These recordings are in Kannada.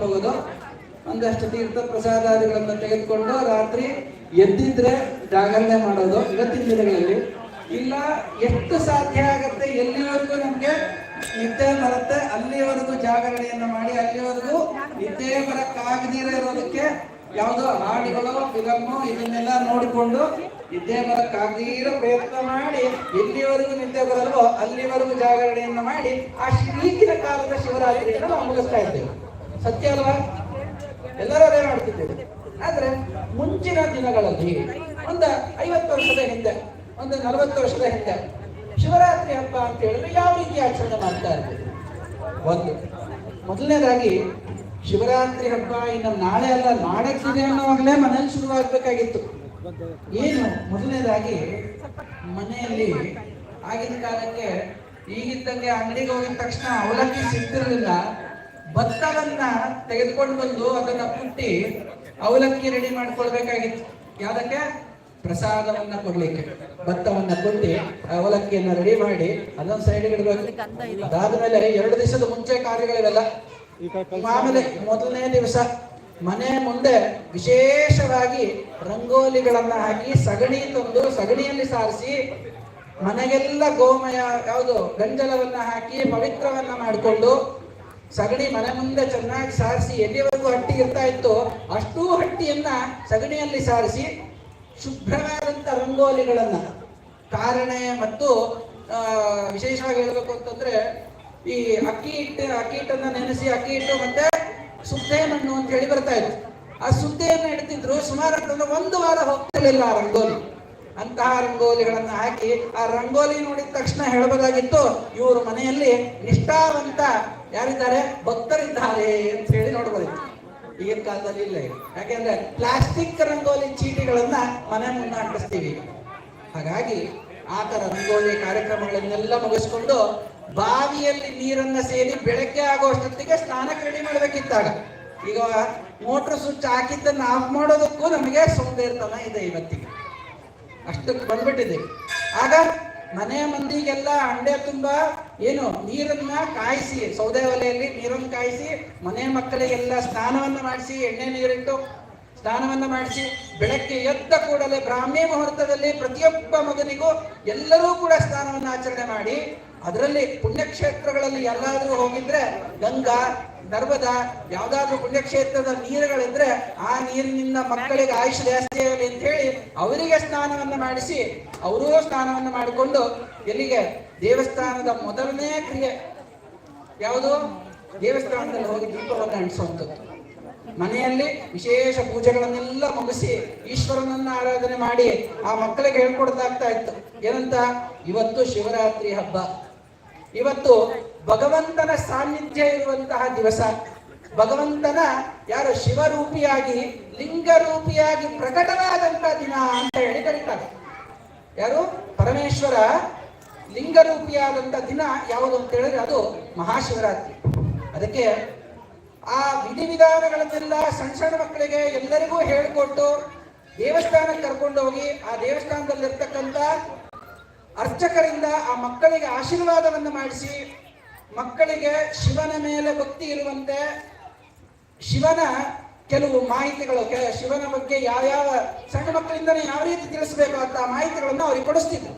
ಹೋಗೋದು ಒಂದಷ್ಟು ತೀರ್ಥ ಪ್ರಸಾದಾದಿಗಳನ್ನು ತೆಗೆದುಕೊಂಡು ರಾತ್ರಿ ಎದ್ದಿದ್ರೆ ಜಾಗರಣೆ ಮಾಡೋದು ಇವತ್ತಿನ ದಿನಗಳಲ್ಲಿ. ಇಲ್ಲ, ಎಷ್ಟು ಸಾಧ್ಯ ಆಗತ್ತೆ ಎಲ್ಲಿವರೆಗೂ ನಮ್ಗೆ? ನಿದ್ದೆ ಬರುತ್ತೆ, ಅಲ್ಲಿವರೆಗೂ ಜಾಗರಣೆಯನ್ನು ಮಾಡಿ, ಅಲ್ಲಿವರೆಗೂ ನಿದ್ದೆ ಬರಕ್ಕಾಗದಿರ ಇರೋದಕ್ಕೆ ಯಾವುದೋ ಹಾಡುಗಳು ಫಿಲಮ್ಮು ಇದನ್ನೆಲ್ಲ ನೋಡಿಕೊಂಡು ನಿದ್ದೆ ಬರಕ್ಕಾಗದಿರೋ ಪ್ರಯತ್ನ ಮಾಡಿ, ಎಲ್ಲಿವರೆಗೂ ನಿದ್ದೆ ಬರಲ್ವೋ, ಅಲ್ಲಿವರೆಗೂ ಜಾಗರಣೆಯನ್ನು ಮಾಡಿ, ಆ ಈಗಿನ ಕಾಲದ ಶಿವರಾತ್ರಿಯನ್ನು ನಾವು ಮುಗಿಸ್ತಾ ಇದ್ದೇವೆ. ಸತ್ಯ ಅಲ್ವಾ? ಎಲ್ಲರೂ ಅದೇ ಮಾಡ್ತಿದ್ದೇವೆ. ಆದ್ರೆ ಮುಂಚಿನ ದಿನಗಳಲ್ಲಿ ಒಂದು ಐವತ್ತು ವರ್ಷದ ಹಿಂದೆ, ಒಂದು ನಲವತ್ತು ವರ್ಷದ ಹಿಂದೆ ಶಿವರಾತ್ರಿ ಹಬ್ಬ ಅಂತ ಹೇಳಿದ್ರೆ ಯಾವ ರೀತಿ ಆಚರಣೆ ಮಾಡ್ತಾ ಇರ್ತೀವಿ ಒಂದು, ಮೊದಲನೇದಾಗಿ ಶಿವರಾತ್ರಿ ಹಬ್ಬ ಇನ್ನು ನಾಳೆ ಅಲ್ಲ, ನಾಡಕ್ಕಿದೆ ಅನ್ನೋವಾಗಲೇ ಮನೇಲಿ ಶುರುವಾಗಬೇಕಾಗಿತ್ತು. ಏನು? ಮೊದಲನೇದಾಗಿ ಮನೆಯಲ್ಲಿ ಆಗಿನ ಕಾಲಕ್ಕೆ ಈಗಿದ್ದಂಗೆ ಅಂಗಡಿಗೆ ಹೋಗಿದ ತಕ್ಷಣ ಅವಲಕ್ಕಿ ಸಿಗ್ತಿರ್ಲಿಲ್ಲ. ಭತ್ತವನ್ನ ತೆಗೆದುಕೊಂಡು ಬಂದು ಅದನ್ನ ಕುಟ್ಟಿ ಅವಲಕ್ಕಿ ರೆಡಿ ಮಾಡ್ಕೊಳ್ಬೇಕಾಗಿತ್ತು. ಯಾವುದಕ್ಕೆ? ಪ್ರಸಾದವನ್ನ ಕೊಡ್ಲಿಕ್ಕೆ. ಭತ್ತವನ್ನ ಕುಟ್ಟಿ ಅವಲಕ್ಕಿಯನ್ನ ರೆಡಿ ಮಾಡಿ ಅದೊಂದು ಸೈಡ್ ಇಡಬೇಕು. ಅದಾದ್ಮೇಲೆ ಎರಡು ದಿವಸದ ಮುಂಚೆ ಕಾರ್ಯಗಳಿವೆಲ್ಲ. ಆಮೇಲೆ ಮೊದಲನೇ ದಿವಸ ಮನೆ ಮುಂದೆ ವಿಶೇಷವಾಗಿ ರಂಗೋಲಿಗಳನ್ನ ಹಾಕಿ ಸಗಣಿ ತಂದು ಸಗಣಿಯಲ್ಲಿ ಸಾರಿಸಿ ಮನೆಗೆಲ್ಲ ಗೋಮಯ ಯಾವುದು ಗಂಜಲವನ್ನ ಹಾಕಿ ಪವಿತ್ರವನ್ನ ಮಾಡಿಕೊಂಡು ಸಗಣಿ ಮನೆ ಮುಂದೆ ಚೆನ್ನಾಗಿ ಸಾರಿಸಿ ಎಲ್ಲಿವರೆಗೂ ಹಟ್ಟಿ ಇರ್ತಾ ಇತ್ತು ಅಷ್ಟೂ ಹಟ್ಟಿಯನ್ನ ಸಗಣಿಯಲ್ಲಿ ಸಾರಿಸಿ ಶುಭ್ರವಾದಂತ ರಂಗೋಲಿಗಳನ್ನ. ಕಾರಣೆ ಮತ್ತು ವಿಶೇಷವಾಗಿ ಹೇಳ್ಬೇಕು ಅಂತಂದ್ರೆ ಈ ಅಕ್ಕಿ ಹಿಟ್ಟು, ಅಕ್ಕಿ ಹಿಟ್ಟನ್ನ ನೆನೆಸಿ ಅಕ್ಕಿ ಹಿಟ್ಟು ಮತ್ತೆ ಸುದ್ದೆ ಮಣ್ಣು ಅಂತ ಹೇಳಿ ಬರ್ತಾ ಇತ್ತು. ಆ ಸುದ್ದೆಯನ್ನ ಇಡ್ತಿದ್ರು ಸುಮಾರು ಒಂದು ವಾರ ಹೋಗ್ತಿರ್ಲಿಲ್ಲ ಆ ರಂಗೋಲಿ. ಅಂತಹ ರಂಗೋಲಿಗಳನ್ನ ಹಾಕಿ ಆ ರಂಗೋಲಿ ನೋಡಿದ ತಕ್ಷಣ ಹೇಳಬಹುದಾಗಿತ್ತು ಇವರು ಮನೆಯಲ್ಲಿ ನಿಷ್ಠಾವಂತ ಯಾರಿದ್ದಾರೆ? ಭಕ್ತರಿದ್ದಾರೆ ಅಂತ ಹೇಳಿ ನೋಡ್ಬೋದಿತ್ತು ಈಗಿನ ಕಾಲದಲ್ಲಿ ಇಲ್ಲ. ಯಾಕೆಂದ್ರೆ ಪ್ಲಾಸ್ಟಿಕ್ ರಂಗೋಲಿ ಚೀಟಿಗಳನ್ನ ಮನೆ ಮುಂದೆ ಅಂಟಿಸ್ತೀವಿ. ಹಾಗಾಗಿ ಆ ತರ ರಂಗೋಲಿ ಕಾರ್ಯಕ್ರಮಗಳನ್ನೆಲ್ಲ ಮುಗಿಸ್ಕೊಂಡು ಬಾವಿಯಲ್ಲಿ ನೀರನ್ನ ಸೇರಿ ಬೆಳಗ್ಗೆ ಆಗುವಷ್ಟೊತ್ತಿಗೆ ಸ್ನಾನ ರೆಡಿ ಮಾಡ್ಬೇಕಿತ್ತಾಗ. ಈಗ ಮೋಟರ್ ಸ್ವಿಚ್ ಹಾಕಿದ್ದನ್ನ ಆಫ್ ಮಾಡೋದಕ್ಕೂ ನಮಗೆ ಸೋಂಬೇರ್ತನ ಇದೆ ಇವತ್ತಿಗೆ. ಅಷ್ಟಕ್ಕೆ ಬಂದ್ಬಿಟ್ಟಿದೆ. ಆಗ ಮನೆ ಮಂದಿಗೆಲ್ಲ ಅಂಡೆ ತುಂಬ, ಏನು, ನೀರನ್ನ ಕಾಯಿಸಿ, ಸೌದೆ ಒಲೆಯಲ್ಲಿ ನೀರನ್ನು ಕಾಯಿಸಿ ಮನೆ ಮಕ್ಕಳಿಗೆಲ್ಲ ಸ್ನಾನವನ್ನು ಮಾಡಿಸಿ, ಎಣ್ಣೆ ನೀರಿಟ್ಟು ಸ್ನಾನವನ್ನ ಮಾಡಿಸಿ, ಬೆಳಗ್ಗೆ ಎದ್ದ ಕೂಡಲೇ ಬ್ರಾಹ್ಮಿ ಮುಹೂರ್ತದಲ್ಲಿ ಪ್ರತಿಯೊಬ್ಬ ಮಗನಿಗೂ ಎಲ್ಲರೂ ಕೂಡ ಸ್ನಾನವನ್ನು ಆಚರಣೆ ಮಾಡಿ, ಅದರಲ್ಲಿ ಪುಣ್ಯಕ್ಷೇತ್ರಗಳಲ್ಲಿ ಎಲ್ಲಾದರೂ ಹೋಗಿದ್ರೆ ಗಂಗಾ ನರ್ಮದಾ ಯಾವ್ದಾದ್ರು ಪುಣ್ಯಕ್ಷೇತ್ರದ ನೀರುಗಳಿದ್ರೆ ಆ ನೀರಿನಿಂದ ಮಕ್ಕಳಿಗೆ ಆಯುಷ್ ಜಾಸ್ತಿ ಆಗಲಿ ಅಂತ ಹೇಳಿ ಅವರಿಗೆ ಸ್ನಾನವನ್ನ ಮಾಡಿಸಿ, ಅವರೂ ಸ್ನಾನವನ್ನ ಮಾಡಿಕೊಂಡು ಎಲ್ಲಿಗೆ? ದೇವಸ್ಥಾನದ ಮೊದಲನೇ ಕ್ರಿಯೆ. ಯಾವುದು? ದೇವಸ್ಥಾನದಲ್ಲಿ ಹೋಗಿ ದೀಪವನ್ನು ಅಂಟಿಸುವಂಥದ್ದು. ಮನೆಯಲ್ಲಿ ವಿಶೇಷ ಪೂಜೆಗಳನ್ನೆಲ್ಲ ಮುಗಿಸಿ ಈಶ್ವರನನ್ನ ಆರಾಧನೆ ಮಾಡಿ ಆ ಮಕ್ಕಳಿಗೆ ಹೇಳ್ಕೊಡ್ದಾಗ್ತಾ ಇತ್ತು. ಏನಂತ? ಇವತ್ತು ಶಿವರಾತ್ರಿ ಹಬ್ಬ. ಇವತ್ತು ಭಗವಂತನ ಸಾನ್ನಿಧ್ಯ ಇರುವಂತಹ ದಿವಸ. ಭಗವಂತನ ಯಾರು ಶಿವರೂಪಿಯಾಗಿ, ಲಿಂಗರೂಪಿಯಾಗಿ ಪ್ರಕಟವಾದಂತಹ ದಿನ ಅಂತ ಹೇಳಿ ಕರೀತಾರೆ. ಯಾರು? ಪರಮೇಶ್ವರ ಲಿಂಗರೂಪಿಯಾದಂತ ದಿನ ಯಾವುದು ಅಂತ ಹೇಳಿದ್ರೆ ಅದು ಮಹಾಶಿವರಾತ್ರಿ. ಅದಕ್ಕೆ ಆ ವಿಧಿವಿಧಾನಗಳನ್ನೆಲ್ಲ ಸಣ್ಣ ಸಣ್ಣ ಮಕ್ಕಳಿಗೆ ಎಲ್ಲರಿಗೂ ಹೇಳಿಕೊಟ್ಟು ದೇವಸ್ಥಾನಕ್ಕೆ ಕರ್ಕೊಂಡು ಹೋಗಿ ಆ ದೇವಸ್ಥಾನದಲ್ಲಿರ್ತಕ್ಕಂಥ ಅರ್ಚಕರಿಂದ ಆ ಮಕ್ಕಳಿಗೆ ಆಶೀರ್ವಾದವನ್ನು ಮಾಡಿಸಿ, ಮಕ್ಕಳಿಗೆ ಶಿವನ ಮೇಲೆ ಭಕ್ತಿ ಇರುವಂತೆ ಶಿವನ ಕೆಲವು ಮಾಹಿತಿಗಳು ಶಿವನ ಬಗ್ಗೆ ಯಾವ್ಯಾವ ಸಣ್ಣ ಮಕ್ಕಳಿಂದನೇ ಯಾವ ರೀತಿ ತಿಳಿಸಬೇಕು ಅಂತ ಮಾಹಿತಿಗಳನ್ನು ಅವ್ರಿಗೆ ಕೊಡಿಸ್ತಿದ್ರು.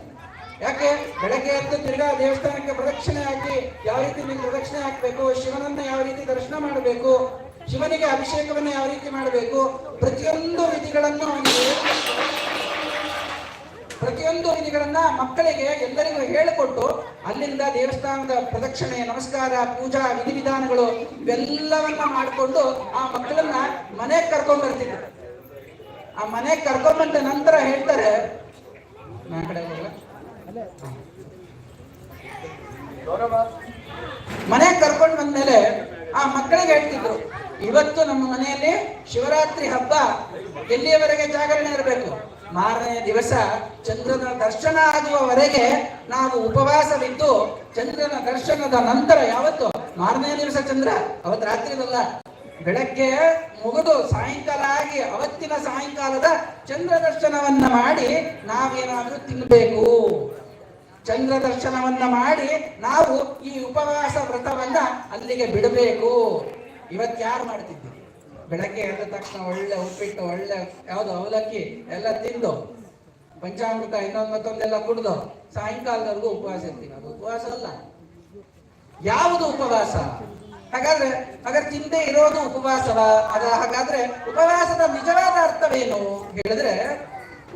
ಯಾಕೆ? ಬೆಳಗ್ಗೆ ಎದ್ದು ತಿರ್ಗಾ ದೇವಸ್ಥಾನಕ್ಕೆ ಪ್ರದಕ್ಷಿಣೆ ಹಾಕಿ ಯಾವ ರೀತಿ ನೀವು ಪ್ರದಕ್ಷಿಣೆ ಹಾಕಬೇಕು, ಶಿವನನ್ನ ಯಾವ ರೀತಿ ದರ್ಶನ ಮಾಡಬೇಕು, ಶಿವನಿಗೆ ಅಭಿಷೇಕವನ್ನು ಯಾವ ರೀತಿ ಮಾಡಬೇಕು, ಪ್ರತಿಯೊಂದು ವಿಧಿಗಳನ್ನು ಅವನಿಗೆ ವಿಧಿಗಳನ್ನ ಮಕ್ಕಳಿಗೆ ಎಲ್ಲರಿಗೂ ಹೇಳಿಕೊಟ್ಟು ಅಲ್ಲಿಂದ ದೇವಸ್ಥಾನದ ಪ್ರದಕ್ಷಿಣೆ, ನಮಸ್ಕಾರ, ಪೂಜಾ ವಿಧಿವಿಧಾನಗಳು ಇವೆಲ್ಲವನ್ನ ಮಾಡಿಕೊಂಡು ಆ ಮಕ್ಕಳನ್ನ ಮನೆಗೆ ಕರ್ಕೊಂಡ್ ಬರ್ತಿದ್ರು ಆ ಮನೆಗೆ ಕರ್ಕೊಂಡ್ ಬಂದ ನಂತರ ಹೇಳ್ತಾರೆ ಮನೆ ಕರ್ಕೊಂಡು ಬಂದ್ಮೇಲೆ ಆ ಮಕ್ಕಳಿಗೆ ಹೇಳ್ತಿದ್ರು, ಇವತ್ತು ನಮ್ಮ ಮನೆಯಲ್ಲಿ ಶಿವರಾತ್ರಿ ಹಬ್ಬ, ಎಲ್ಲಿಯವರೆಗೆ ಜಾಗರಣೆ ಇರಬೇಕು? ಮಾರನೇ ದಿವಸ ಚಂದ್ರನ ದರ್ಶನ ಆಗುವವರೆಗೆ ನಾವು ಉಪವಾಸವಿದ್ದು ಚಂದ್ರನ ದರ್ಶನದ ನಂತರ ಯಾವತ್ತು? ಮಾರನೇ ದಿವಸ ಚಂದ್ರ? ಅವತ್ತು ರಾತ್ರಿದಲ್ಲ ಬೆಳಗ್ಗೆ ಮುಗಿದು ಸಾಯಂಕಾಲ ಆಗಿ ಅವತ್ತಿನ ಸಾಯಂಕಾಲದ ಚಂದ್ರ ದರ್ಶನವನ್ನ ಮಾಡಿ ನಾವೇನಾದ್ರೂ ತಿನ್ನಬೇಕು ಚಂದ್ರ ದರ್ಶನವನ್ನ ಮಾಡಿ ನಾವು ಈ ಉಪವಾಸ ವ್ರತವನ್ನ ಅಲ್ಲಿಗೆ ಬಿಡಬೇಕು. ಇವತ್ತು ಯಾರು ಮಾಡ್ತಿದ್ದೀರಿ ಬೆಳಗ್ಗೆ ಎದ್ದ ತಕ್ಷಣ ಒಳ್ಳೆ ಉಪ್ಪಿಟ್ಟು, ಒಳ್ಳೆ ಯಾವುದು ಅವಲಕ್ಕಿ ಎಲ್ಲ ತಿಂದು, ಪಂಚಾಮೃತ ಇನ್ನೊಂದು ಮತ್ತೊಂದೆಲ್ಲ ಕುಡ್ದು ಸಾಯಂಕಾಲದವರೆಗೂ ಉಪವಾಸ ಇರ್ತೀನಿ. ಅದು ಉಪವಾಸ ಅಲ್ಲ. ಯಾವುದು ಉಪವಾಸ? ಹಾಗಾದ್ರೆ ಹಾಗಾದ್ರೆ ತಿಂದೆ ಇರೋದು ಉಪವಾಸವ? ಅದ ಹಾಗಾದ್ರೆ ಉಪವಾಸದ ನಿಜವಾದ ಅರ್ಥವೇನು? ಹೇಳಿದ್ರೆ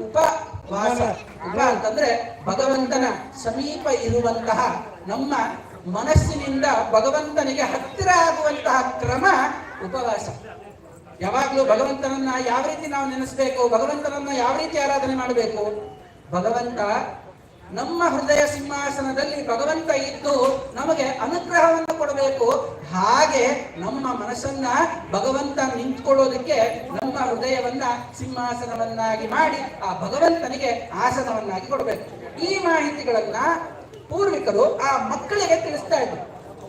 ಉಪವಾಸ. ಉಪ ಅಂತಂದ್ರೆ ಭಗವಂತನ ಸಮೀಪ ಇರುವಂತಹ ನಮ್ಮ ಮನಸ್ಸಿನಿಂದ ಭಗವಂತನಿಗೆ ಹತ್ತಿರ ಆಗುವಂತಹ ಕ್ರಮ ಉಪವಾಸ. ಯಾವಾಗ್ಲೂ ಭಗವಂತನನ್ನ ಯಾವ ರೀತಿ ನಾವು ನೆನೆಸಬೇಕು, ಭಗವಂತನನ್ನ ಯಾವ ರೀತಿ ಆರಾಧನೆ ಮಾಡಬೇಕು? ಭಗವಂತ ನಮ್ಮ ಹೃದಯ ಸಿಂಹಾಸನದಲ್ಲಿ ಭಗವಂತ ಇದ್ದು ನಮಗೆ ಅನುಗ್ರಹವನ್ನು ಕೊಡಬೇಕು. ಹಾಗೆ ನಮ್ಮ ಮನಸ್ಸನ್ನ ಭಗವಂತ ನಿಂತ್ಕೊಳ್ಳೋದಕ್ಕೆ ನಮ್ಮ ಹೃದಯವನ್ನ ಸಿಂಹಾಸನವನ್ನಾಗಿ ಮಾಡಿ ಆ ಭಗವಂತನಿಗೆ ಆಸನವನ್ನಾಗಿ ಕೊಡಬೇಕು. ಈ ಮಾಹಿತಿಗಳನ್ನ ಪೂರ್ವಿಕರು ಆ ಮಕ್ಕಳಿಗೆ ತಿಳಿಸ್ತಾ ಇದ್ರು.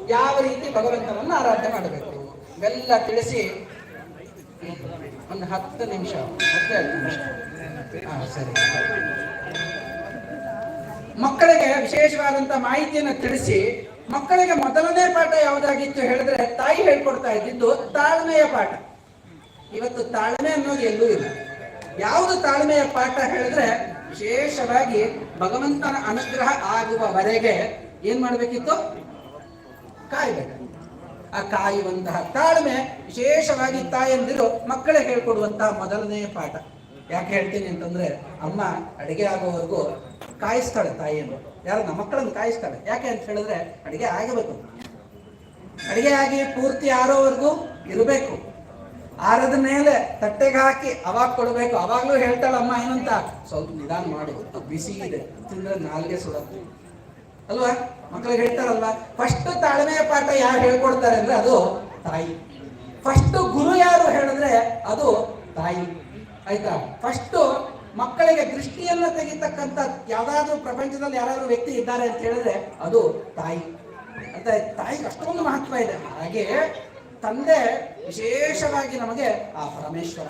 ಯಾವ ರೀತಿ ಭಗವಂತನನ್ನ ಆರಾಧನೆ ಮಾಡಬೇಕು? ಇವೆಲ್ಲ ತಿಳಿಸಿ ಒಂದು ಹತ್ತು ನಿಮಿಷ, ಹದಿನೈದು ನಿಮಿಷ. ಹಾ, ಸರಿ. ಮಕ್ಕಳಿಗೆ ವಿಶೇಷವಾದಂತ ಮಾಹಿತಿಯನ್ನು ತಿಳಿಸಿ, ಮಕ್ಕಳಿಗೆ ಮೊದಲನೇ ಪಾಠ ಯಾವುದಾಗಿತ್ತು ಹೇಳಿದ್ರೆ ತಾಯಿ ಹೇಳ್ಕೊಡ್ತಾ ಇದ್ದಿದ್ದು ತಾಳ್ಮೆಯ ಪಾಠ. ಇವತ್ತು ತಾಳ್ಮೆ ಅನ್ನೋದು ಎಲ್ಲೂ ಇಲ್ಲ. ಯಾವುದು ತಾಳ್ಮೆಯ ಪಾಠ ಹೇಳಿದ್ರೆ ವಿಶೇಷವಾಗಿ ಭಗವಂತನ ಅನುಗ್ರಹ ಆಗುವವರೆಗೆ ಏನ್ ಮಾಡ್ಬೇಕಿತ್ತು? ಕಾಯ್ಬೇಕು. ಆ ಕಾಯುವಂತಹ ತಾಳ್ಮೆ ವಿಶೇಷವಾಗಿ ತಾಯಂದಿರು ಮಕ್ಕಳೇ ಹೇಳ್ಕೊಡುವಂತಹ ಮೊದಲನೇ ಪಾಠ. ಯಾಕೆ ಹೇಳ್ತೀನಿ ಅಂತಂದ್ರೆ ಅಮ್ಮ ಅಡಿಗೆ ಆಗೋವರೆಗೂ ಕಾಯಿಸ್ತಾಳೆ ತಾಯಿಯನ್ನು. ಯಾರು ನಮ್ಮ ಮಕ್ಕಳನ್ನು ಕಾಯಿಸ್ತಾಳೆ. ಯಾಕೆ ಅಂತ ಹೇಳಿದ್ರೆ ಅಡಿಗೆ ಆಗಬೇಕು. ಅಡಿಗೆ ಆಗಿ ಪೂರ್ತಿ ಆರೋವರೆಗೂ ಇರಬೇಕು. ಆರದ ಮೇಲೆ ತಟ್ಟೆಗೆ ಹಾಕಿ ಅವಾಗ ಕೊಡಬೇಕು. ಅವಾಗ್ಲೂ ಹೇಳ್ತಾಳಮ್ಮ ಏನಂತ? ಸ್ವಲ್ಪ ನಿಧಾನ ಮಾಡು. ಬಿಸಿ ಇದೆ. ತಿಂದ್ರೆ ನಾಲ್ಗೆ ಸುಡತ್ತೆ. ಅಲ್ವಾ? ಮಕ್ಕಳಿಗೆ ಹೇಳ್ತಾರಲ್ವ? ಫಸ್ಟ್ ತಾಳ್ಮೆ ಪಾಠ ಯಾರು ಹೇಳ್ಕೊಡ್ತಾರೆ ಅಂದ್ರೆ ಅದು ತಾಯಿ. ಫಸ್ಟ್ ಗುರು ಯಾರು ಹೇಳಿದ್ರೆ ಅದು ತಾಯಿ. ಆಯ್ತಾ? ಫಸ್ಟ್ ಮಕ್ಕಳಿಗೆ ದೃಷ್ಟಿಯನ್ನು ತೆಗಿತಕ್ಕಂಥ ಯಾವ್ದಾದ್ರು ಪ್ರಪಂಚದಲ್ಲಿ ಯಾರಾದ್ರೂ ವ್ಯಕ್ತಿ ಇದ್ದಾರೆ ಅಂತ ಹೇಳಿದ್ರೆ ಅದು ತಾಯಿ. ಅಂತ ತಾಯಿಗೆ ಅಷ್ಟೊಂದು ಮಹತ್ವ ಇದೆ. ಹಾಗೆ ತಂದೆ ವಿಶೇಷವಾಗಿ ನಮಗೆ ಆ ಪರಮೇಶ್ವರ.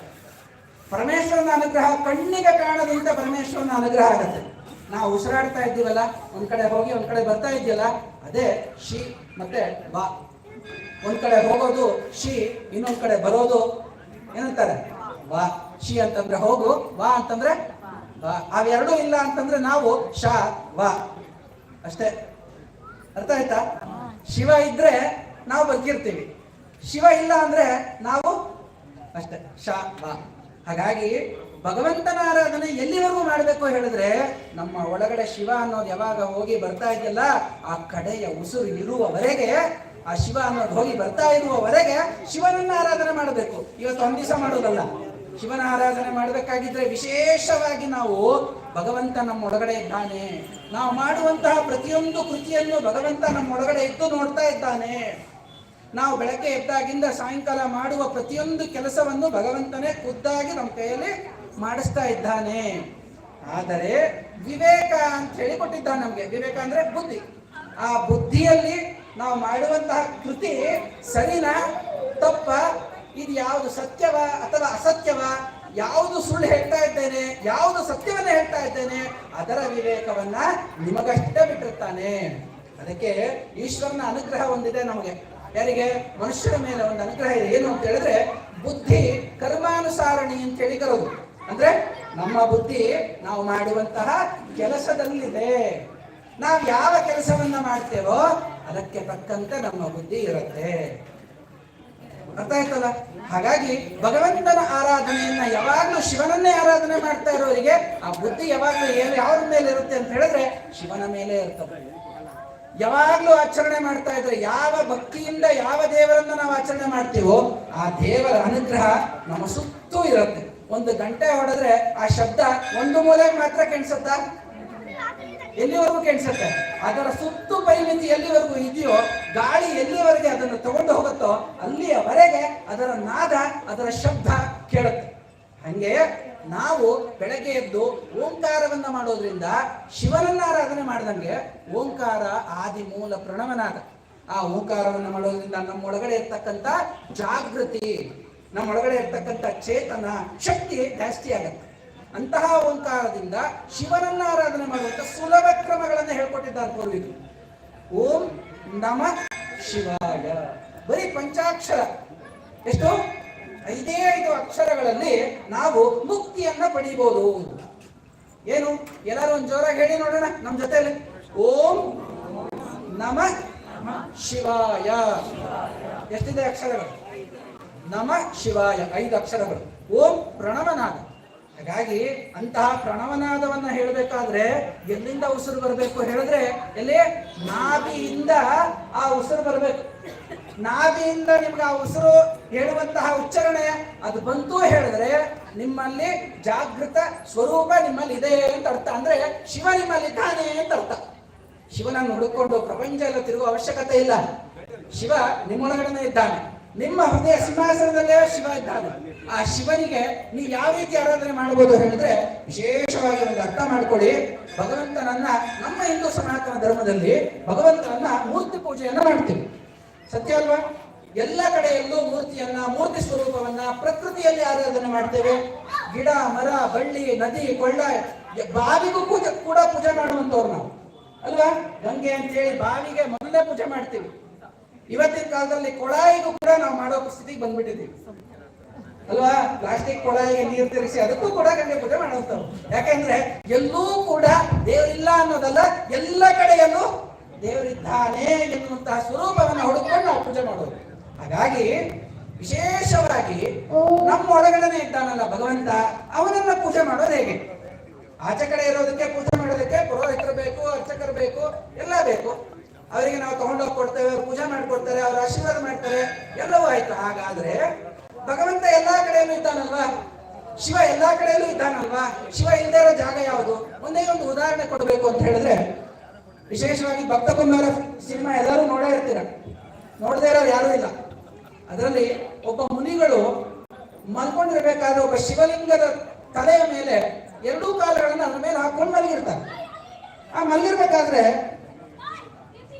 ಪರಮೇಶ್ವರನ ಅನುಗ್ರಹ ಕಣ್ಣಿಗೆ ಕಾಣದಂತೆ ಪರಮೇಶ್ವರನ ಅನುಗ್ರಹ ಆಗತ್ತೆ. ನಾವು ಉಸಿರಾಡ್ತಾ ಇದ್ದೀವಲ್ಲ, ಒಂದ್ ಕಡೆ ಹೋಗಿ ಒಂದ್ ಕಡೆ ಬರ್ತಾ ಇದೆಯಲ್ಲ ಅದೇ ಶಿ ಮತ್ತೆ ಬಾ. ಒಂದ್ ಕಡೆ ಹೋಗೋದು ಶಿ, ಇನ್ನೊಂದ್ ಕಡೆ ಬರೋದು ಏನಂತಾರೆ? ಬಾ. ಶಿ ಅಂತಂದ್ರೆ ಹೋಗು, ಬಾ ಅಂತಂದ್ರೆ ಬಾ. ಅವೆರಡೂ ಇಲ್ಲ ಅಂತಂದ್ರೆ ನಾವು ಶಾ ವಾ ಅಷ್ಟೇ. ಅರ್ಥ ಆಯ್ತಾ? ಶಿವ ಇದ್ರೆ ನಾವು ಬದುಕಿರ್ತೀವಿ. ಶಿವ ಇಲ್ಲ ಅಂದ್ರೆ ನಾವು ಅಷ್ಟೇ. ಶಾ, ಬಾ. ಹಾಗಾಗಿ ಭಗವಂತನ ಆರಾಧನೆ ಎಲ್ಲಿವರೆಗೂ ಮಾಡಬೇಕು ಹೇಳಿದ್ರೆ ನಮ್ಮ ಒಳಗಡೆ ಶಿವ ಅನ್ನೋದು ಯಾವಾಗ ಹೋಗಿ ಬರ್ತಾ ಇದೆಯಲ್ಲ, ಆ ಕಡೆಯ ಉಸಿರು ಇರುವವರೆಗೆ, ಆ ಶಿವ ಅನ್ನೋದು ಹೋಗಿ ಬರ್ತಾ ಇರುವವರೆಗೆ ಶಿವನನ್ನ ಆರಾಧನೆ ಮಾಡಬೇಕು. ಇವತ್ತು ಒಂದು ದಿವಸ ಮಾಡೋದಲ್ಲ, ಶಿವನ ಆರಾಧನೆ ಮಾಡಬೇಕಾಗಿದ್ರೆ ವಿಶೇಷವಾಗಿ ನಾವು ಭಗವಂತ ನಮ್ಮ ಒಳಗಡೆ ಇದ್ದಾನೆ. ನಾವು ಮಾಡುವಂತಹ ಪ್ರತಿಯೊಂದು ಕೃತಿಯನ್ನು ಭಗವಂತ ನಮ್ಮ ಒಳಗಡೆ ಇದ್ದು ನೋಡ್ತಾ ಇದ್ದಾನೆ. ನಾವು ಬೆಳಗ್ಗೆ ಎದ್ದಾಗಿಂದ ಸಾಯಂಕಾಲ ಮಾಡುವ ಪ್ರತಿಯೊಂದು ಕೆಲಸವನ್ನು ಭಗವಂತನೇ ಖುದ್ದಾಗಿ ನಮ್ಮ ಕೈಯಲ್ಲಿ ಮಾಡಿಸ್ತಾ ಇದ್ದಾನೆ. ಆದರೆ ವಿವೇಕ ಅಂತ ಹೇಳಿ ಕೊಟ್ಟಿದ್ದಾನೆ ನಮ್ಗೆ. ವಿವೇಕ ಅಂದ್ರೆ ಬುದ್ಧಿ. ಆ ಬುದ್ಧಿಯಲ್ಲಿ ನಾವು ಮಾಡುವಂತಹ ಕೃತಿ ಸರಿನಾ? ತಪ್ಪ? ಇದು ಯಾವುದು ಸತ್ಯವ ಅಥವಾ ಅಸತ್ಯವ? ಯಾವುದು ಸುಳ್ಳು ಹೇಳ್ತಾ ಇದ್ದೇನೆ? ಯಾವುದು ಸತ್ಯವನ್ನ ಹೇಳ್ತಾ ಇದ್ದೇನೆ? ಅದರ ವಿವೇಕವನ್ನ ನಿಮಗಷ್ಟೇ ಬಿಟ್ಟಿರ್ತಾನೆ. ಅದಕ್ಕೆ ಈಶ್ವರನ ಅನುಗ್ರಹ ಒಂದಿದೆ ನಮಗೆ. ಯಾರಿಗೆ? ಮನುಷ್ಯರ ಮೇಲೆ ಒಂದು ಅನುಗ್ರಹ ಇದೆ. ಏನು ಅಂತ ಹೇಳಿದ್ರೆ ಬುದ್ಧಿ ಕರ್ಮಾನುಸಾರಣಿ ಅಂತ ಹೇಳಿ ಕರೋದು. ಅಂದ್ರೆ ನಮ್ಮ ಬುದ್ಧಿ ನಾವು ಮಾಡುವಂತಹ ಕೆಲಸದಲ್ಲಿದೆ. ನಾವು ಯಾವ ಕೆಲಸವನ್ನ ಮಾಡ್ತೇವೋ ಅದಕ್ಕೆ ತಕ್ಕಂತೆ ನಮ್ಮ ಬುದ್ಧಿ ಇರುತ್ತೆ. ಅರ್ಥ ಆಯ್ತಲ್ಲ? ಹಾಗಾಗಿ ಭಗವಂತನ ಆರಾಧನೆಯನ್ನ ಯಾವಾಗ್ಲೂ ಶಿವನನ್ನೇ ಆರಾಧನೆ ಮಾಡ್ತಾ ಇರೋರಿಗೆ ಆ ಬುದ್ಧಿ ಯಾವಾಗ್ಲೂ ಏನು ಯಾವ್ರ ಮೇಲೆ ಇರುತ್ತೆ ಅಂತ ಹೇಳಿದ್ರೆ ಶಿವನ ಮೇಲೆ ಇರ್ತದೆ. ಯಾವಾಗ್ಲೂ ಆಚರಣೆ ಮಾಡ್ತಾ ಇದ್ರೆ ಯಾವ ಭಕ್ತಿಯಿಂದ ಯಾವ ದೇವರನ್ನ ನಾವು ಆಚರಣೆ ಮಾಡ್ತೀವೋ ಆ ದೇವರ ಅನುಗ್ರಹ ನಮ್ಮ ಸುತ್ತೂ ಇರುತ್ತೆ. ಒಂದು ಗಂಟೆ ಹೊಡೆದ್ರೆ ಆ ಶಬ್ದ ಒಂದು ಮೂಲೆಗೆ ಮಾತ್ರ ಕೇಳಿಸುತ್ತಾ ಎಲ್ಲಿವರೆಗೂ ಕೇಳಿಸುತ್ತೆ ಅದರ ಸುತ್ತು ಪರಿಮಿತಿ ಎಲ್ಲಿವರೆಗೂ ಇದೆಯೋ, ಗಾಳಿ ಎಲ್ಲಿವರೆಗೆ ಅದನ್ನು ತಗೊಂಡು ಹೋಗುತ್ತೋ, ಅಲ್ಲಿಯವರೆಗೆ ಅದರ ನಾದ, ಅದರ ಶಬ್ದ ಕೇಳುತ್ತೆ. ಹಂಗೆ ನಾವು ಬೆಳಗ್ಗೆ ಎದ್ದು ಓಂಕಾರವನ್ನ ಮಾಡೋದ್ರಿಂದ ಶಿವನನ್ನ ಆರಾಧನೆ ಮಾಡಿದಂಗೆ ಓಂಕಾರ ಆದಿ ಮೂಲ ಪ್ರಣವನಾದ. ಆ ಓಂಕಾರವನ್ನು ಮಾಡೋದ್ರಿಂದ ನಮ್ಮೊಳಗಡೆ ಇರ್ತಕ್ಕಂಥ ಜಾಗೃತಿ. ನಮ್ಮ ಒಳಗಡೆ ಇರ್ತಕ್ಕಂಥ ಚೇತನ ಶಕ್ತಿ ಜಾಸ್ತಿ ಆಗತ್ತೆ. ಅಂತಹ ಓಂಕಾರದಿಂದ ಶಿವನನ್ನ ಆರಾಧನೆ ಮಾಡುವಂತ ಸುಲಭ ಕ್ರಮಗಳನ್ನು ಹೇಳ್ಕೊಟ್ಟಿದ್ದಾರೆ ಪೂರ್ವಿಕರು ಓಂ ನಮ ಶಿವಾಯ. ಬರೀ ಪಂಚಾಕ್ಷರ. ಎಷ್ಟು? ಐದೇ ಐದು ಅಕ್ಷರಗಳಲ್ಲಿ ನಾವು ಮುಕ್ತಿಯನ್ನ ಪಡೀಬಹುದು ಏನು? ಎಲ್ಲರೂ ಒಂದು ಜೋರಾಗಿ ಹೇಳಿ ನೋಡೋಣ ನಮ್ಮ ಜೊತೆಯಲ್ಲಿ. ಓಂ ನಮ ಶಿವಾಯ. ಎಷ್ಟಿದೆ ಅಕ್ಷರಗಳು? ನಮ ಶಿವಾಯ ಐದು ಅಕ್ಷರಗಳು. ಓಂ ಪ್ರಣವನಾದ. ಹಾಗಾಗಿ ಅಂತಹ ಪ್ರಣವನಾದವನ್ನ ಹೇಳಬೇಕಾದ್ರೆ ಎಲ್ಲಿಂದ ಉಸಿರು ಬರಬೇಕು ಹೇಳಿದ್ರೆ ಎಲ್ಲಿ? ನಾಭಿಯಿಂದ ಆ ಉಸಿರು ಬರಬೇಕು. ನಾಭಿಯಿಂದ ನಿಮ್ಗೆ ಆ ಉಸಿರು ಹೇಳುವಂತಹ ಉಚ್ಚಾರಣೆ ಅದು ಬಂತು ಹೇಳಿದ್ರೆ ನಿಮ್ಮಲ್ಲಿ ಜಾಗೃತ ಸ್ವರೂಪ ನಿಮ್ಮಲ್ಲಿ ಇದೆ ಅಂತ ಅರ್ಥ. ಅಂದ್ರೆ ಶಿವ ನಿಮ್ಮಲ್ಲಿ ಇದ್ದಾನೆ ಅಂತ ಅರ್ಥ. ಶಿವನನ್ನು ಹುಡುಕೊಂಡು ಪ್ರಪಂಚ ಎಲ್ಲ ತಿರುಗುವ ಅವಶ್ಯಕತೆ ಇಲ್ಲ. ಶಿವ ನಿಮ್ಮೊಳಗಡೆ ಇದ್ದಾನೆ. ನಿಮ್ಮ ಹೃದಯ ಸಿಂಹಾಸನದಲ್ಲೇ ಶಿವ ಇದ್ದಾನೆ. ಆ ಶಿವನಿಗೆ ನೀವು ಯಾವ ರೀತಿ ಆರಾಧನೆ ಮಾಡಬಹುದು ಹೇಳಿದ್ರೆ ವಿಶೇಷವಾಗಿ ಒಂದು ಅರ್ಥ ಮಾಡ್ಕೊಳ್ಳಿ. ಭಗವಂತನನ್ನ ನಮ್ಮ ಹಿಂದೂ ಸನಾತನ ಧರ್ಮದಲ್ಲಿ ಭಗವಂತನನ್ನ ಮೂರ್ತಿ ಪೂಜೆಯನ್ನ ಮಾಡ್ತೀವಿ. ಸತ್ಯ ಅಲ್ವಾ? ಎಲ್ಲ ಕಡೆಯಲ್ಲೂ ಮೂರ್ತಿಯನ್ನ, ಮೂರ್ತಿ ಸ್ವರೂಪವನ್ನ ಪ್ರಕೃತಿಯಲ್ಲಿ ಆರಾಧನೆ ಮಾಡ್ತೇವೆ. ಗಿಡ, ಮರ, ಬಳ್ಳಿ, ನದಿ, ಕೊಳ್ಳ, ಬಾವಿಗೂ ಕೂಡ ಪೂಜೆ ಮಾಡುವಂತವ್ರು ನಾವು. ಅಲ್ವಾ? ಗಂಗೆ ಅಂತೇಳಿ ಬಾವಿಗೆ ಮೊದಲೇ ಪೂಜೆ ಮಾಡ್ತೀವಿ. ಇವತ್ತಿನ ಕಾಲದಲ್ಲಿ ಕೊಳಾಯಿಗೂ ಕೂಡ ನಾವು ಮಾಡೋ ಸ್ಥಿತಿಗೆ ಬಂದ್ಬಿಟ್ಟಿದ್ದೀವಿ. ಅಲ್ವಾ? ಪ್ಲಾಸ್ಟಿಕ್ ಕೊಳಾಯಿಗೆ ನೀರು ತಿರುಗಿಸಿ ಅದಕ್ಕೂ ಕೂಡ ಗಂಗೆ ಪೂಜೆ ಮಾಡುವಂತವ್ರು ಯಾಕೆಂದ್ರೆ ಎಲ್ಲೂ ಕೂಡ ದೇವರಿಲ್ಲ ಅನ್ನೋದಲ್ಲ ಎಲ್ಲ ಕಡೆಯಲ್ಲೂ ದೇವರಿದ್ದಾನೆ ಎನ್ನುವಂತಹ ಸ್ವರೂಪವನ್ನು ಹುಡುಕೊಂಡು ನಾವು ಪೂಜೆ ಮಾಡೋದು. ಹಾಗಾಗಿ ವಿಶೇಷವಾಗಿ ನಮ್ಮ ಒಳಗಡೆನೆ ಇದ್ದಾನಲ್ಲ ಭಗವಂತ, ಅವನನ್ನ ಪೂಜೆ ಮಾಡೋದು ಹೇಗೆ? ಆಚೆ ಕಡೆ ಇರೋದಕ್ಕೆ ಪೂಜೆ ಮಾಡೋದಕ್ಕೆ ಪುರೋಹಿತರು ಬೇಕು, ಅರ್ಚಕರು ಬೇಕು, ಎಲ್ಲ ಬೇಕು. ಅವರಿಗೆ ನಾವು ತಗೊಂಡೋಗಿ ಕೊಡ್ತೇವೆ, ಪೂಜೆ ಮಾಡಿಕೊಡ್ತಾರೆ ಅವ್ರ ಆಶೀರ್ವಾದ ಮಾಡ್ತಾರೆ, ಎಲ್ಲವೂ ಆಯ್ತು. ಹಾಗಾದ್ರೆ ಭಗವಂತ ಎಲ್ಲಾ ಕಡೆಯಲ್ಲೂ ಇದ್ದಾನಲ್ವ? ಶಿವ ಎಲ್ಲಾ ಕಡೆಯಲ್ಲೂ ಇದ್ದಾನಲ್ವ? ಶಿವ ಇಲ್ಲದೆ ಇರೋ ಜಾಗ ಯಾವುದು? ಒಂದೇ ಒಂದು ಉದಾಹರಣೆ ಕೊಡಬೇಕು ಅಂತ ಹೇಳಿದ್ರೆ, ವಿಶೇಷವಾಗಿ ಭಕ್ತ ಕುಮಾರ ಸಿನಿಮಾ ಎಲ್ಲರೂ ನೋಡೇ ಇರ್ತೀರ? ನೋಡದೇ ಇರೋರು ಯಾರೂ ಇಲ್ಲ. ಅದರಲ್ಲಿ ಒಬ್ಬ ಮುನಿಗಳು ಮಲ್ಕೊಂಡಿರ್ಬೇಕಾದ್ರೆ ಒಬ್ಬ ಶಿವಲಿಂಗದ ತಲೆಯ ಮೇಲೆ ಎರಡೂ ಕಾಲುಗಳನ್ನು ಅದ್ರ ಮೇಲೆ ಹಾಕೊಂಡು ಮಲಗಿರ್ತಾರೆ. ಆ ಮಲಗಿರ್ಬೇಕಾದ್ರೆ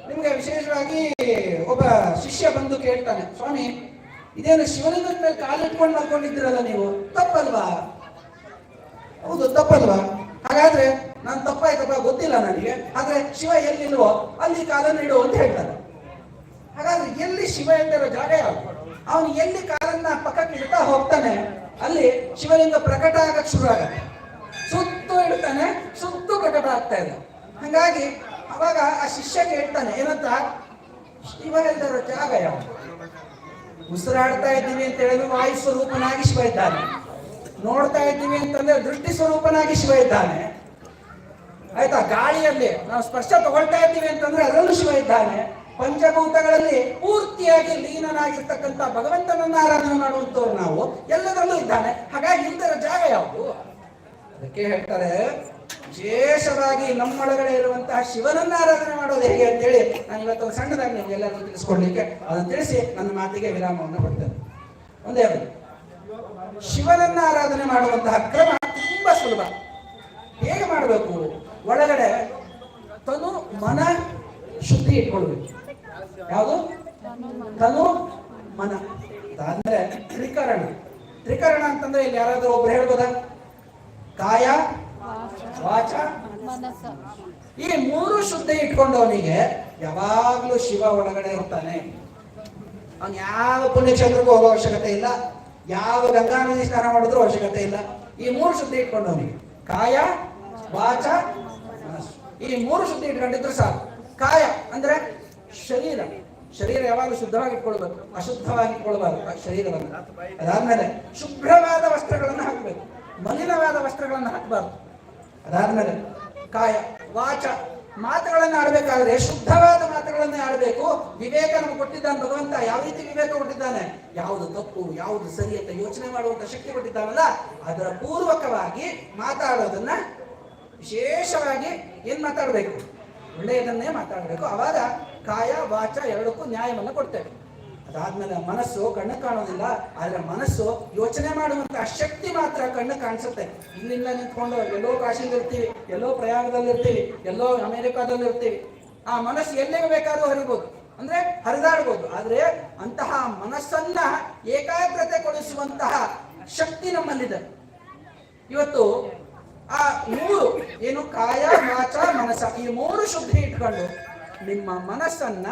ನಿಮ್ಗೆ ವಿಶೇಷವಾಗಿ ಒಬ್ಬ ಶಿಷ್ಯ ಬಂದು ಕೇಳ್ತಾನೆ, ಸ್ವಾಮಿ, ಇದೇನು ಶಿವಲಿಂಗದ ಮೇಲೆ ಕಾಲಿಟ್ಕೊಂಡು ಮಾಡ್ಕೊಂಡಿದ್ದೀರಲ್ಲ ನೀವು? ತಪ್ಪಲ್ವಾ? ಹೌದು, ತಪ್ಪಲ್ವಾ? ಹಾಗಾದ್ರೆ ನಾನು ತಪ್ಪಾಯ್ತಪ್ಪ ಗೊತ್ತಿಲ್ಲ ನನಗೆ. ಆದ್ರೆ ಶಿವ ಎಲ್ಲಿಲ್ವೋ ಅಲ್ಲಿ ಕಾಲನ್ನು ಇಡು ಅಂತ ಹೇಳ್ತಾನೆ. ಹಾಗಾದ್ರೆ ಎಲ್ಲಿ ಶಿವ ಇಟ್ಟಿರೋ ಜಾಗ ಯಾವುದು? ಅವನು ಎಲ್ಲಿ ಕಾಲನ್ನ ಪಕ್ಕಕ್ಕೆ ಇಡ್ತಾ ಹೋಗ್ತಾನೆ, ಅಲ್ಲಿ ಶಿವಲಿಂಗ ಪ್ರಕಟ ಆಗಕ್ ಶುರು ಆಗತ್ತೆ ಸುತ್ತು ಇಡ್ತಾನೆ, ಸುತ್ತು ಪ್ರಕಟ ಆಗ್ತಾ ಇದೆ. ಹಂಗಾಗಿ ಅವಾಗ ಆ ಶಿಷ್ಯ ಕೇಳ್ತಾನೆ ಏನಂತ? ಹೇಳ್ತಾರೋ ಜಾಗ ಯಾವ ಉಸಿರಾಡ್ತಾ ಇದ್ದೀವಿ ಅಂತ ಹೇಳಿದ್ರೆ ವಾಯು ಸ್ವರೂಪನಾಗಿ ಶಿವ ಇದ್ದಾನೆ. ನೋಡ್ತಾ ಇದ್ದೀವಿ ಅಂತಂದ್ರೆ ದೃಷ್ಟಿ ಸ್ವರೂಪನಾಗಿ ಶಿವ ಇದ್ದಾನೆ. ಆಯ್ತಾ? ಗಾಳಿಯಲ್ಲಿ ನಾವು ಸ್ಪರ್ಶ ತಗೊಳ್ತಾ ಇದ್ದೀವಿ ಅಂತಂದ್ರೆ ಅದರಲ್ಲೂ ಶಿವ ಇದ್ದಾನೆ. ಪಂಚಭೂತಗಳಲ್ಲಿ ಪೂರ್ತಿಯಾಗಿ ಲೀನನಾಗಿರ್ತಕ್ಕಂಥ ಭಗವಂತನನ್ನ ಆರಾಧನೆ ಮಾಡುವಂತವ್ರು ನಾವು, ಎಲ್ಲದರಲ್ಲೂ ಇದ್ದಾನೆ. ಹಾಗಾಗಿ ಇಂತರ ಜಾಗ ಯಾವುದು? ಅದಕ್ಕೆ ಹೇಳ್ತಾರೆ ವಿಶೇಷವಾಗಿ ನಮ್ಮೊಳಗಡೆ ಇರುವಂತಹ ಶಿವನನ್ನ ಆರಾಧನೆ ಮಾಡೋದು ಹೇಗೆ ಅಂತೇಳಿ ನಾನು ಇವತ್ತು ಸಣ್ಣದಾಗಿ ಎಲ್ಲರೂ ತಿಳಿಸ್ಕೊಡ್ಲಿಕ್ಕೆ ಅದನ್ನು ತಿಳಿಸಿ ನನ್ನ ಮಾತಿಗೆ ವಿರಾಮವನ್ನು ಕೊಡ್ತೇನೆ. ಒಂದೇ ಶಿವನನ್ನ ಆರಾಧನೆ ಮಾಡುವಂತಹ ಕ್ರಮ ತುಂಬಾ ಸುಲಭ. ಹೇಗೆ ಮಾಡಬೇಕು? ಒಳಗಡೆ ತನು ಮನ ಶುದ್ಧಿ ಇಟ್ಕೊಳ್ಬೇಕು. ಯಾವುದು? ತನು ಮನ. ಅಂದ್ರೆ ತ್ರಿಕರಣ. ತ್ರಿಕರಣ ಅಂತಂದ್ರೆ ಇಲ್ಲಿ ಯಾರಾದ್ರೂ ಒಬ್ರು ಹೇಳ್ಬೋದಾ? ಕಾಯ ವಾಚ? ಈ ಮೂರು ಶುದ್ಧಿ ಇಟ್ಕೊಂಡವನಿಗೆ ಯಾವಾಗ್ಲೂ ಶಿವ ಒಳಗಡೆ ಇರ್ತಾನೆ. ಅವನ್ ಯಾವ ಪುಣ್ಯಕ್ಷೇತ್ರಕ್ಕೂ ಹೋಗೋ ಅವಶ್ಯಕತೆ ಇಲ್ಲ. ಯಾವ ಗಂಗಾ ನದಿ ಸ್ನಾನ ಮಾಡಿದ್ರು ಅವಶ್ಯಕತೆ ಇಲ್ಲ. ಈ ಮೂರು ಶುದ್ಧಿ ಇಟ್ಕೊಂಡವನಿಗೆ. ಕಾಯ, ವಾಚ ಈ ಮೂರು ಶುದ್ಧಿ ಇಟ್ಕೊಂಡಿದ್ರು ಸಾಕು. ಕಾಯ ಅಂದ್ರೆ ಶರೀರ. ಶರೀರ ಯಾವಾಗಲೂ ಶುದ್ಧವಾಗಿ ಇಟ್ಕೊಳ್ಬೇಕು. ಅಶುದ್ಧವಾಗಿ ಇಟ್ಕೊಳ್ಬಾರ್ದು. ಶರೀರವನ್ನು. ಅದಾದ್ಮೇಲೆ ಶುಭ್ರವಾದ ವಸ್ತ್ರಗಳನ್ನು ಹಾಕಬೇಕು. ಮಲಿನವಾದ ವಸ್ತ್ರಗಳನ್ನು ಹಾಕಬಾರ್ದು. ಅದಾದ್ಮೇಲೆ ಕಾಯ, ವಾಚ, ಮಾತುಗಳನ್ನು ಆಡಬೇಕಾದ್ರೆ ಶುದ್ಧವಾದ ಮಾತುಗಳನ್ನೇ ಆಡಬೇಕು. ವಿವೇಕ ನಮ್ಗೆ ಕೊಟ್ಟಿದ್ದಾನೆ, ಭಗವಂತ ಯಾವ ರೀತಿ ವಿವೇಕ ಕೊಟ್ಟಿದ್ದಾನೆ? ಯಾವುದು ತಪ್ಪು, ಯಾವುದು ಸರಿ ಅಂತ ಯೋಚನೆ ಮಾಡುವಂತ ಶಕ್ತಿ ಕೊಟ್ಟಿದ್ದಾನಲ್ಲ, ಅದರ ಪೂರ್ವಕವಾಗಿ ಮಾತಾಡೋದನ್ನ ವಿಶೇಷವಾಗಿ ಏನ್ ಮಾತಾಡಬೇಕು? ಒಳ್ಳೆಯದನ್ನೇ ಮಾತಾಡಬೇಕು. ಅವಾಗ ಕಾಯ, ವಾಚ ಎರಡಕ್ಕೂ ನ್ಯಾಯವನ್ನು ಕೊಡ್ತೇವೆ. ಅದಾದ್ಮೇಲೆ ಮನಸ್ಸು ಕಣ್ಣು ಕಾಣೋದಿಲ್ಲ, ಆದ್ರೆ ಮನಸ್ಸು ಯೋಚನೆ ಮಾಡುವಂತ ಶಕ್ತಿ ಮಾತ್ರ ಕಣ್ಣು ಕಾಣಿಸುತ್ತೆ. ಇಲ್ಲಿಂದ ನಿಂತ್ಕೊಂಡು ಎಲ್ಲೋ ಕಾಶಿಯಲ್ಲಿ ಇರ್ತೀವಿ ಎಲ್ಲೋ ಪ್ರಯಾಗದಲ್ಲಿ ಇರ್ತೀವಿ ಎಲ್ಲೋ ಅಮೆರಿಕಾದಲ್ಲಿ ಇರ್ತೀವಿ ಆ ಮನಸ್ಸು ಎಲ್ಲಿಗೆ ಬೇಕಾದ್ರೂ ಹರಿಬಹುದು ಅಂದ್ರೆ ಹರಿದಾಡ್ಬೋದು. ಆದ್ರೆ ಅಂತಹ ಮನಸ್ಸನ್ನ ಏಕಾಗ್ರತೆ ಕೊಡಿಸುವಂತಹ ಶಕ್ತಿ ನಮ್ಮಲ್ಲಿದೆ. ಇವತ್ತು ಆ ಮೂರು, ಏನು ಕಾಯ, ಮಾಚ, ಮನಸ್ಸ, ಈ ಮೂರು ಶುದ್ಧಿ ಇಟ್ಕೊಂಡು ನಿಮ್ಮ ಮನಸ್ಸನ್ನ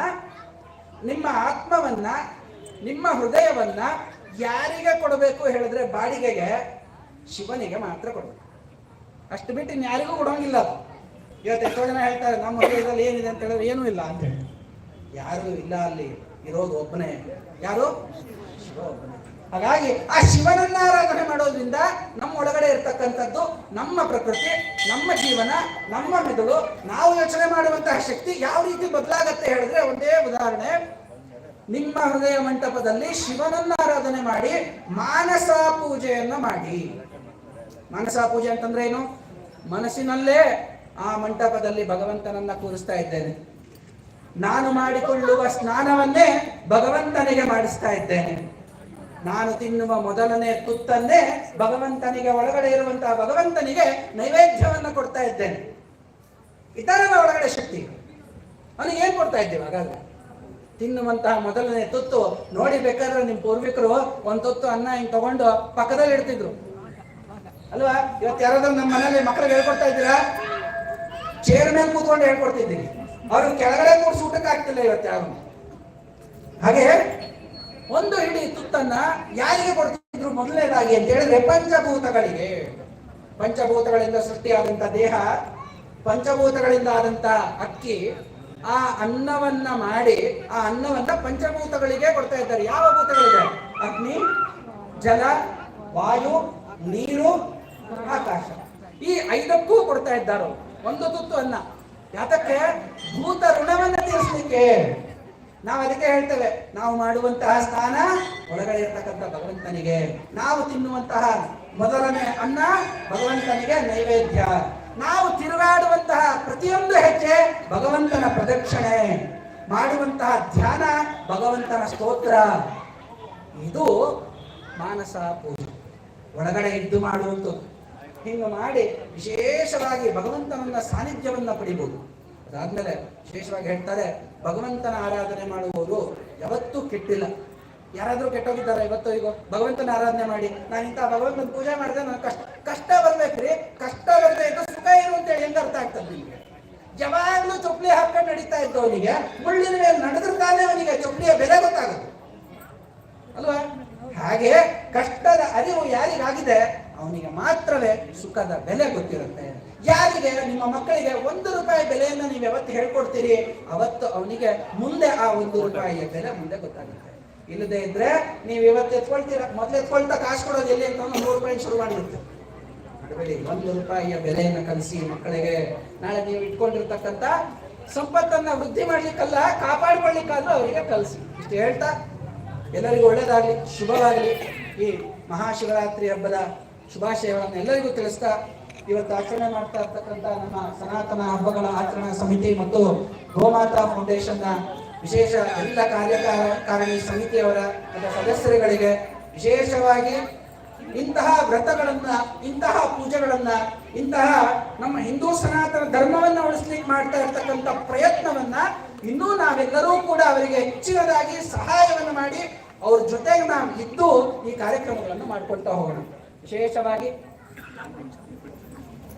ನಿಮ್ಮ ಆತ್ಮವನ್ನ, ನಿಮ್ಮ ಹೃದಯವನ್ನ ಯಾರಿಗೆ ಕೊಡಬೇಕು ಹೇಳಿದ್ರೆ ಬಾಡಿಗೆಗೆ ಶಿವನಿಗೆ ಮಾತ್ರ ಕೊಡಬೇಕು. ಅಷ್ಟು ಬಿಟ್ಟು ಇನ್ಯಾರಿಗೂ ಕೊಡೋಂಗಿಲ್ಲ ಅದು. ಇವತ್ತು ಎಷ್ಟೋ ಜನ ಹೇಳ್ತಾರೆ, ನಮ್ಮ ಹೃದಯದಲ್ಲಿ ಏನಿದೆ ಅಂತ ಹೇಳಿದ್ರೆ ಏನೂ ಇಲ್ಲ ಅಂತ. ಹೇಳಿ ಯಾರು ಇಲ್ಲ ಅಲ್ಲಿ, ಇರೋದು ಒಬ್ಬನೇ. ಯಾರು? ಶಿವ ಒಬ್ಬನೇ. ಹಾಗಾಗಿ ಆ ಶಿವನನ್ನ ಆರಾಧನೆ ಮಾಡೋದ್ರಿಂದ ನಮ್ಮ ಒಳಗಡೆ ಇರ್ತಕ್ಕಂಥದ್ದು, ನಮ್ಮ ಪ್ರಕೃತಿ, ನಮ್ಮ ಜೀವನ, ನಮ್ಮ ಮೆದುಳು, ನಾವು ಯೋಚನೆ ಮಾಡುವಂತಹ ಶಕ್ತಿ ಯಾವ ರೀತಿ ಬದಲಾಗತ್ತೆ ಹೇಳಿದ್ರೆ ಒಂದೇ ಉದಾಹರಣೆ. ನಿಮ್ಮ ಹೃದಯ ಮಂಟಪದಲ್ಲಿ ಶಿವನನ್ನ ಆರಾಧನೆ ಮಾಡಿ ಮಾನಸ ಪೂಜೆಯನ್ನು ಮಾಡಿ. ಮಾನಸ ಪೂಜೆ ಅಂತಂದ್ರೆ ಏನು? ಮನಸ್ಸಿನಲ್ಲೇ ಆ ಮಂಟಪದಲ್ಲಿ ಭಗವಂತನನ್ನ ಕೂರಿಸ್ತಾ ಇದ್ದೇನೆ. ನಾನು ಮಾಡಿಕೊಳ್ಳುವ ಸ್ನಾನವನ್ನೇ ಭಗವಂತನಿಗೆ ಮಾಡಿಸ್ತಾ ಇದ್ದೇನೆ. ನಾನು ತಿನ್ನುವ ಮೊದಲನೇ ತುತ್ತನ್ನೇ ಭಗವಂತನಿಗೆ ಒಳಗಡೆ ಇರುವಂತಹ ಭಗವಂತನಿಗೆ ನೈವೇದ್ಯವನ್ನು ಕೊಡ್ತಾ ಇದ್ದೇನೆ. ಇತರನ ಒಳಗಡೆ ಶಕ್ತಿ. ಅವನಿಗೆ ಏನ್ ಕೊಡ್ತಾ ಇದ್ದೇವೆ ಹಾಗಾದ್ರೆ? ತಿನ್ನುವಂತಹ ಮೊದಲನೇ ತುತ್ತು. ನೋಡಿ ಬೇಕಾದ್ರೆ ನಿಮ್ ಪೂರ್ವಿಕರು ಒಂದ್ ತುತ್ತು ಅನ್ನ ಹಿಂಗ್ ತಗೊಂಡು ಪಕ್ಕದಲ್ಲಿ ಇಡ್ತಿದ್ರು. ಅಲ್ವಾ? ಇವತ್ತು ಯಾರಾದ್ರೂ ನಮ್ಮ ಮನೇಲಿ ಮಕ್ಕಳಿಗೆ ಹೇಳ್ಕೊಡ್ತಾ ಇದ್ದೀರಾ? ಚೇರ್ ಮೇಲೆ ಕೂತ್ಕೊಂಡು ಹೇಳ್ಕೊಡ್ತಿದ್ದೀನಿ ಅವ್ರು ಕೆಳಗಡೆ ಕೂರ್ಸಿ ಊಟಕ್ಕೆ ಆಗ್ತಿಲ್ಲ ಇವತ್ತು ಯಾರು? ಹಾಗೆ ಒಂದು ಹಿಡಿ ತುತ್ತನ್ನ ಯಾರಿಗೆ ಕೊಡ್ತಿದ್ರು ಮೊದಲನೇದಾಗಿ ಅಂತ ಹೇಳಿದ್ರೆ ಪಂಚಭೂತಗಳಿಗೆ. ಪಂಚಭೂತಗಳಿಂದ ಸೃಷ್ಟಿಯಾದಂತ ದೇಹ, ಪಂಚಭೂತಗಳಿಂದ ಆದಂತ ಅಕ್ಕಿ, ಆ ಅನ್ನವನ್ನ ಮಾಡಿ ಆ ಅನ್ನವನ್ನ ಪಂಚಭೂತಗಳಿಗೆ ಕೊಡ್ತಾ ಇದ್ದಾರೆ. ಯಾವ ಭೂತಗಳಿದೆ? ಅಗ್ನಿ, ಜಲ, ವಾಯು, ನೀರು, ಆಕಾಶ. ಈ ಐದಕ್ಕೂ ಕೊಡ್ತಾ ಇದ್ದಾರೋ ಒಂದು ತುತ್ತು ಅನ್ನ. ಯಾತಕ್ಕೆ? ಭೂತ ಋಣವನ್ನ ತೀರಿಸಲಿಕ್ಕೆ. ನಾವು ಅದಕ್ಕೆ ಹೇಳ್ತೇವೆ, ನಾವು ಮಾಡುವಂತಹ ಸ್ನಾನ ಒಳಗಡೆ ಇರ್ತಕ್ಕಂಥ ಭಗವಂತನಿಗೆ. ನಾವು ತಿನ್ನುವಂತಹ ಮೊದಲನೇ ಅನ್ನ ಭಗವಂತನಿಗೆ ನೈವೇದ್ಯ. ನಾವು ತಿರುಗಾಡುವಂತಹ ಪ್ರತಿಯೊಂದು ಹೆಜ್ಜೆ ಭಗವಂತನ ಪ್ರದಕ್ಷಿಣೆ. ಮಾಡುವಂತಹ ಧ್ಯಾನ ಭಗವಂತನ ಸ್ತೋತ್ರ. ಇದು ಮಾನಸ ಪೂಜೆ. ಒಳಗಡೆ ಇದ್ದು ಮಾಡುವಂಥದ್ದು. ಹಿಂಗೆ ಮಾಡಿ ವಿಶೇಷವಾಗಿ ಭಗವಂತನನ್ನ ಸಾನ್ನಿಧ್ಯವನ್ನ ಪಡಿಬಹುದು ಅದಾದ್ಮೇಲೆ ವಿಶೇಷವಾಗಿ ಹೇಳ್ತಾರೆ, ಭಗವಂತನ ಆರಾಧನೆ ಮಾಡುವವರು ಯಾವತ್ತೂ ಕೆಟ್ಟಿಲ್ಲ. ಯಾರಾದ್ರೂ ಕೆಟ್ಟೋಗಿದ್ದಾರೆ ಇವತ್ತು? ಈಗ ಭಗವಂತನ ಆರಾಧನೆ ಮಾಡಿ. ನಾನು ಇಂಥ ಭಗವಂತನ ಪೂಜೆ ಮಾಡಿದ್ರೆ ನಾನು ಕಷ್ಟ ಕಷ್ಟ ಬರ್ಬೇಕ್ರಿ ಕಷ್ಟ ಬರದೆ ಇದ್ದು ಸುಖ ಏನು ಅಂತೇಳಿ ಹೆಂಗ ಅರ್ಥ ಆಗ್ತದೆ ನಿಮ್ಗೆ? ಯಾವಾಗ್ಲೂ ಚೊಪ್ಲಿ ಹಾಕೊಂಡು ನಡೀತಾ ಇದ್ದವನಿಗೆ, ಮುಳ್ಳಿನ ಮೇಲೆ ನಡೆದ್ರೆ ತಾನೇ ಅವನಿಗೆ ಚೊಪ್ಲಿಯ ಬೆಲೆ ಗೊತ್ತಾಗುತ್ತೆ ಅಲ್ವಾ? ಹಾಗೆ ಕಷ್ಟದ ಅರಿವು ಯಾರಿಗಾಗಿದೆ? ಅವನಿಗೆ ಮಾತ್ರವೇ ಸುಖದ ಬೆಲೆ ಗೊತ್ತಿರುತ್ತೆ. ಯಾರಿಗೆ ನಿಮ್ಮ ಮಕ್ಕಳಿಗೆ ಒಂದು ರೂಪಾಯಿ ಬೆಲೆಯನ್ನು ನೀವು ಯಾವತ್ತು ಹೇಳ್ಕೊಡ್ತೀರಿ? ಅವತ್ತು ಅವನಿಗೆ ಮುಂದೆ ಆ ಒಂದು ರೂಪಾಯಿಯ ಬೆಲೆ ಮುಂದೆ ಗೊತ್ತಾಗುತ್ತೆ. ಇಲ್ಲದೆ ಇದ್ರೆ ನೀವು ಇವತ್ತು ಎತ್ಕೊಳ್ತೀರ? ಮೊದ್ಲು ಎತ್ಕೊಳ್ತಾ ಕಾಸು ಕೊಡೋದು ಎಲ್ಲಿ ಅಂತ ನೂರು ರೂಪಾಯಿ ಶುರು ಮಾಡಿರುತ್ತೆ. ಮಾಡಬೇಡಿ ಒಂದು ರೂಪಾಯಿಯ ಬೆಲೆಯನ್ನು ಕಲಿಸಿ ಮಕ್ಕಳಿಗೆ ನಾಳೆ ನೀವು ಇಟ್ಕೊಂಡಿರ್ತಕ್ಕಂಥ ಸಂಪತ್ತನ್ನ ವೃದ್ಧಿ ಮಾಡ್ಲಿಕ್ಕಲ್ಲ ಕಾಪಾಡ್ಕೊಳ್ಲಿಕ್ಕಾದ್ರೂ ಅವರಿಗೆ ಕಲಿಸಿ. ಇಷ್ಟು ಹೇಳ್ತಾ, ಎಲ್ಲರಿಗೂ ಒಳ್ಳೇದಾಗ್ಲಿ, ಶುಭವಾಗಲಿ. ಈ ಮಹಾಶಿವರಾತ್ರಿ ಹಬ್ಬದ ಶುಭಾಶಯಗಳನ್ನು ಎಲ್ಲರಿಗೂ ತಿಳಿಸ್ತಾ ಇವತ್ತು ಆಚರಣೆ ಮಾಡ್ತಾ ಇರ್ತಕ್ಕಂಥ ನಮ್ಮ ಸನಾತನ ಹಬ್ಬಗಳ ಆಚರಣಾ ಸಮಿತಿ ಮತ್ತು ಗೋಮಾತಾ ಫೌಂಡೇಶನ್ನ ವಿಶೇಷ ಎಲ್ಲ ಕಾರ್ಯಕಾರಣಿ ಸಮಿತಿಯವರ ಸದಸ್ಯರುಗಳಿಗೆ ವಿಶೇಷವಾಗಿ ಇಂತಹ ವ್ರತಗಳನ್ನ, ಇಂತಹ ಪೂಜೆಗಳನ್ನ, ಇಂತಹ ನಮ್ಮ ಹಿಂದೂ ಸನಾತನ ಧರ್ಮವನ್ನ ಉಳಿಸ್ಲಿಕ್ಕೆ ಮಾಡ್ತಾ ಇರ್ತಕ್ಕಂಥ ಪ್ರಯತ್ನವನ್ನ ಇನ್ನೂ ನಾವೆಲ್ಲರೂ ಕೂಡ ಅವರಿಗೆ ಹೆಚ್ಚಿನದಾಗಿ ಸಹಾಯವನ್ನು ಮಾಡಿ ಅವ್ರ ಜೊತೆಗೆ ನಾವು ಇದ್ದು ಈ ಕಾರ್ಯಕ್ರಮಗಳನ್ನು ಮಾಡ್ಕೊಳ್ತಾ ಹೋಗೋಣ. ವಿಶೇಷವಾಗಿ